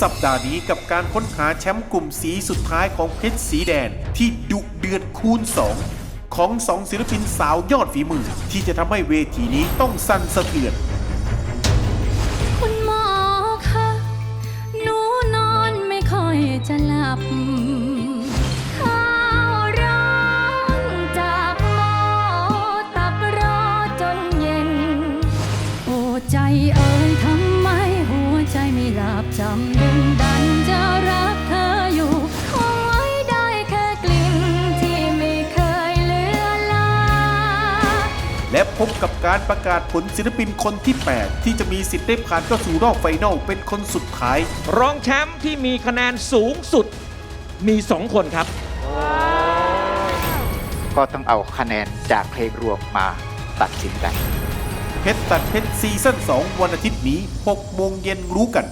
สัปดาห์นี้กับการค้นหาแชมป์กลุ่มสีสุดท้ายของเพชรสีแดนที่ดุเดือดคูณ 2 ของสองศิลปินสาวยอดฝีมือ ที่จะทำให้เวทีนี้ต้องสั่นสะเทือนคุณหมอคะหนูนอนไม่ค่อยจะหลับข้าวร้อนจากหมอตักรอจนเย็น โอ้ใจเอ่ยท หลับจำดึงดันจะรักเธออยู่คงไว้ได้แค่กลิ่นที่ไม่เคยเลือนลาและพบกับการประกาศผลศิลปินคนที่ 8 ที่จะมีสิทธิ์ได้ผ่านเข้าสู่รอบไฟนอลเป็นคนสุดท้าย รองแชมป์ที่มีคะแนนสูงสุดมี 2 คนครับ ก็ต้องเอาคะแนนจากเพลงรวมมาตัดสินกัน เพชรตัดเพชรซีซั่น2วันอาทิตย์นี้6โมงเย็นรู้กัน